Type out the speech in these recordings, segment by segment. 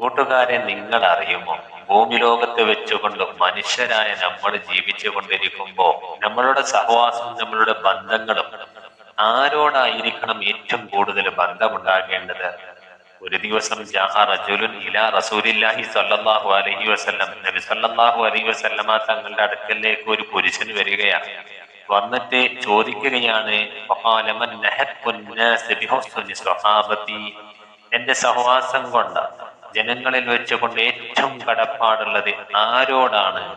കൂട്ടുകാരെ നിങ്ങൾ അറിയുമോ ഭൂമി ലോകത്ത് വെച്ചുകൊണ്ട് മനുഷ്യരായ നമ്മൾ ജീവിച്ചു കൊണ്ടിരിക്കുമ്പോ നമ്മളുടെ സഹവാസവും നമ്മളുടെ ബന്ധങ്ങളും ആരോടായിരിക്കണം ഏറ്റവും കൂടുതൽ ബന്ധമുണ്ടാകേണ്ടത്? ഒരു ദിവസം ജാഅ റജുലുൻ ഇലാ റസൂലില്ലാഹി സ്വല്ലല്ലാഹു അലൈഹി വസല്ലം നബി സ്വല്ലല്ലാഹു അലൈഹി വസല്ലമ തങ്ങളുടെ അടുക്കലേക്ക് ഒരു പുരുഷൻ വരികയാണ്. വന്നിട്ട് ചോദിക്കുകയാണ് എന്റെ സഹവാസം കൊണ്ട്. ജനങ്ങളിൽ വെച്ചുകൊണ്ട് ഏറ്റവും കടപ്പാടുള്ളത് ആരോടാണ്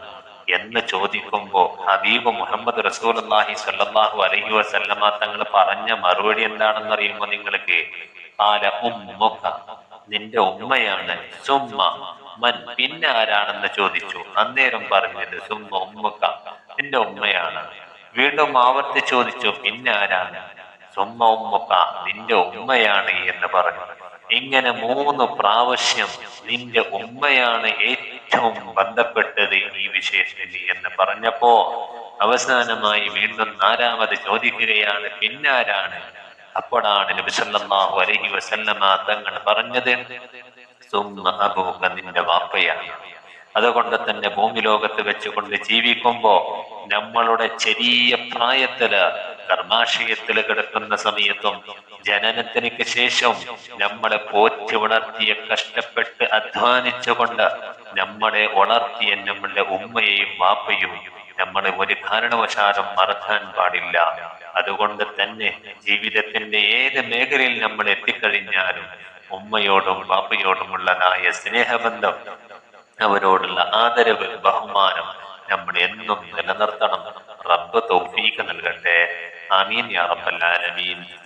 എന്ന് ചോദിക്കുമ്പോ ഹബീബ് മുഹമ്മദ് റസൂലുള്ളാഹി സല്ലാഹു അലഹി വസല്ലമ തങ്ങൾ പറഞ്ഞ മറുപടി എന്താണെന്ന് അറിയുമ്പോ നിങ്ങൾക്ക് ആല ഉമ്മുഖ നിന്റെ ഉമ്മയാണ്. സുമ്മ. മൻ പിന്നെ ആരാണെന്ന് ചോദിച്ചു. അന്നേരം പറഞ്ഞത് സുമ്മ ഉമ്മുക്ക. നിന്റെ ഉമ്മയാണ്. വീണ്ടും ആവർത്തി ചോദിച്ചു പിന്നെ ആരാണ്? സുമ്മ ഉമ്മുക്ക. നിന്റെ ഉമ്മയാണ് എന്ന് പറഞ്ഞു. ഇങ്ങനെ മൂന്ന് പ്രാവശ്യം നിന്റെ ഉമ്മയാണ് ഏറ്റവും ബന്ധപ്പെട്ടത് ഈ വിഷയത്തിൽ എന്ന് പറഞ്ഞപ്പോ അവസാനമായി വീണ്ടും നാലാമത് ചോദിക്കുകയാണ് പിന്നാരാണ്? അപ്പോഴാണ് നബി സല്ലല്ലാഹു അലൈഹി വസല്ലമ തങ്ങൾ പറഞ്ഞത് നിന്റെ വാപ്പയാണ്. അതുകൊണ്ട് തന്നെ ഭൂമി ലോകത്ത് വെച്ചുകൊണ്ട് ജീവിക്കുമ്പോ നമ്മളുടെ ചെറിയ പ്രായത്തിൽ ഗർഭാശയത്തിൽ കിടക്കുന്ന സമയത്തും ജനനത്തിനു ശേഷം നമ്മളെ പോറ്റി ഉണർത്തിയ കഷ്ടപ്പെട്ട് അധ്വാനിച്ചുകൊണ്ട് നമ്മളെ ഉണർത്തിയ നമ്മളുടെ ഉമ്മയെയും മാപ്പയും നമ്മൾ ഒരു കാരണവശാലും മറക്കാൻ പാടില്ല. അതുകൊണ്ട് തന്നെ ജീവിതത്തിന്റെ ഏത് മേഖലയിൽ നമ്മൾ എത്തിക്കഴിഞ്ഞാലും ഉമ്മയോടും ബാപ്പയോടുമുള്ളതായ സ്നേഹബന്ധം അവരോടുള്ള ആദരവ് ബഹുമാനം നമ്മൾ എന്നും നിലനിർത്തണം. റബ്ബ് തൗഫീഖ് നൽകട്ടെ. ആമീൻ യാ റബ്ബൽ ആലമീൻ.